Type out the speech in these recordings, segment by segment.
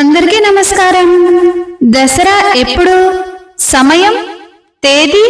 అందరికీ నమస్కారం. దసరా ఎప్పుడు? సమయం? తేదీ?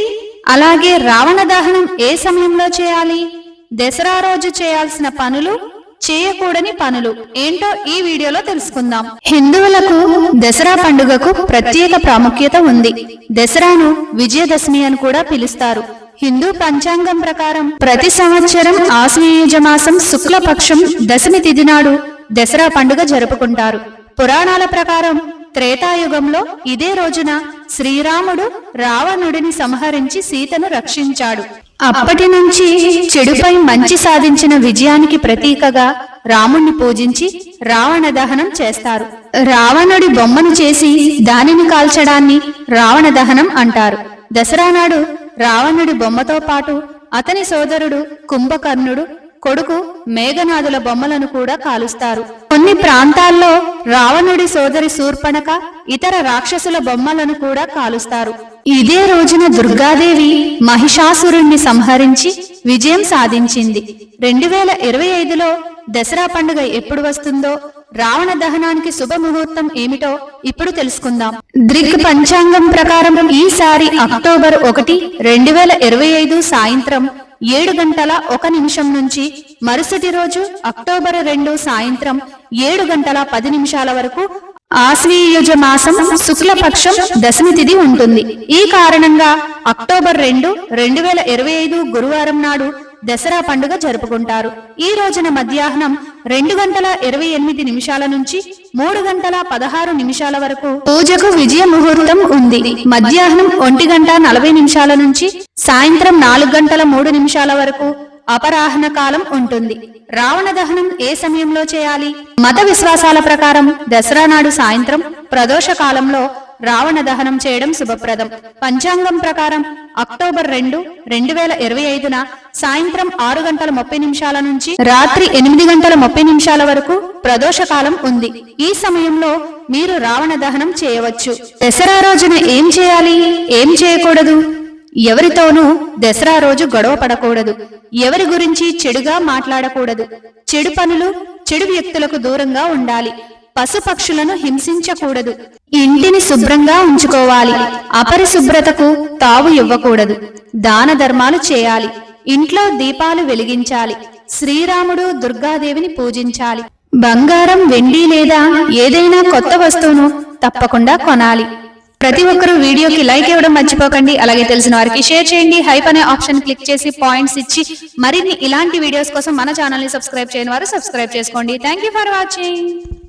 అలాగే రావణ దహనం ఏ సమయంలో చేయాలి? దసరా రోజు చేయాల్సిన పనులు? చేయకూడని పనులు? ఏంటో ఈ వీడియోలో తెలుసుకుందాం. హిందువులకు దసరా పండుగకు ప్రత్యేక ప్రాముఖ్యత ఉంది. దసరాను విజయదశమి అని కూడా పిలుస్తారు. హిందూ పంచాంగం ప్రకారం ప్రతి సంవత్సరం ఆశ్వయుజమాసం శుక్లపక్షం దశమి తిథి నాడు దసరా పండుగ జరుపుకుంటారు. పురాణాల ప్రకారం త్రేతాయుగంలో ఇదే రోజున శ్రీరాముడు రావణుడిని సంహరించి సీతను రక్షించాడు. అప్పటి నుంచి చెడుపై మంచి సాధించిన విజయానికి ప్రతీకగా రాముణ్ణి పూజించి రావణ దహనం చేస్తారు. రావణుడి బొమ్మను చేసి దానిని కాల్చడాన్ని రావణ దహనం అంటారు. దసరా నాడు రావణుడి బొమ్మతో పాటు అతని సోదరుడు కుంభకర్ణుడు కొడుకు మేఘనాథుల బొమ్మలను కూడా కాలుస్తారు. కొన్ని ప్రాంతాల్లో రావణుడి సోదరి శూర్పణక ఇతర రాక్షసుల బొమ్మలను కూడా కాలుస్తారు. ఇదే రోజున దుర్గాదేవి మహిషాసురుణ్ణి సంహరించి విజయం సాధించింది. రెండు వేల ఇరవై ఐదులో దసరా పండుగ ఎప్పుడు వస్తుందో రావణ దహనానికి శుభముహూర్తం ఏమిటో ఇప్పుడు తెలుసుకుందాం. దృగ్ పంచాంగం ప్రకారం ఈసారి అక్టోబర్ ఒకటి రెండు వేల ఇరవై ఐదు సాయంత్రం ఏడు గంటల ఒక నిమిషం నుంచి మరుసటి రోజు అక్టోబర్ రెండు సాయంత్రం ఏడు గంటల పది నిమిషాల వరకు ఆశ్వీయుజ మాసం శుక్లపక్షం దశమి తిథి ఉంటుంది. ఈ కారణంగా అక్టోబర్ రెండు రెండు వేల ఇరవై ఐదు గురువారం నాడు దసరా పండుగ జరుపుకుంటారు. ఈ రోజున మధ్యాహ్నం రెండు గంటల ఇరవై ఎనిమిది నిమిషాల నుంచి మూడు గంటల పదహారు నిమిషాల వరకు పూజకు విజయ ముహూర్తం ఉంది. మధ్యాహ్నం ఒంటి గంట నలభై నిమిషాల నుంచి సాయంత్రం నాలుగు గంటల మూడు నిమిషాల వరకు అపరాహ్న కాలం ఉంటుంది. రావణ దహనం ఏ సమయంలో చేయాలి? మత విశ్వాసాల ప్రకారం దసరా నాడు సాయంత్రం ప్రదోష కాలంలో రావణ దహనం చేయడం శుభప్రదం. పంచాంగం ప్రకారం అక్టోబర్ రెండు రెండు వేల ఇరవై ఐదున సాయంత్రం ఆరు గంటల ముప్పై నిమిషాల నుంచి రాత్రి ఎనిమిది గంటల ముప్పై నిమిషాల వరకు ప్రదోషకాలం ఉంది. ఈ సమయంలో మీరు రావణ దహనం చేయవచ్చు. దసరా రోజున ఏం చేయాలి? ఏం చేయకూడదు? ఎవరితోనూ దసరా రోజు గొడవ పడకూడదు. ఎవరి గురించి చెడుగా మాట్లాడకూడదు. చెడు పనులు చెడు వ్యక్తులకు దూరంగా ఉండాలి. పశుపక్షులను హింసించకూడదు. ఇంటిని శుభ్రంగా ఉంచుకోవాలి. అపరిశుభ్రతకు తావు ఇవ్వకూడదు. దాన ధర్మాలు చేయాలి. ఇంట్లో దీపాలు వెలిగించాలి. శ్రీరాముడు దుర్గాదేవిని పూజించాలి. బంగారం వెండి లేదా ఏదైనా కొత్త వస్తువును తప్పకుండా కొనాలి. ప్రతి ఒక్కరూ వీడియోకి లైక్ ఇవ్వడం మర్చిపోకండి. అలాగే తెలిసిన వారికి షేర్ చేయండి. హైప్ అనే ఆప్షన్ క్లిక్ చేసి పాయింట్స్ ఇచ్చి మరిన్ని ఇలాంటి వీడియోస్ కోసం మన ఛానల్ని సబ్స్క్రైబ్ చేయని వారు సబ్స్క్రైబ్ చేసుకోండి. Thank you for watching.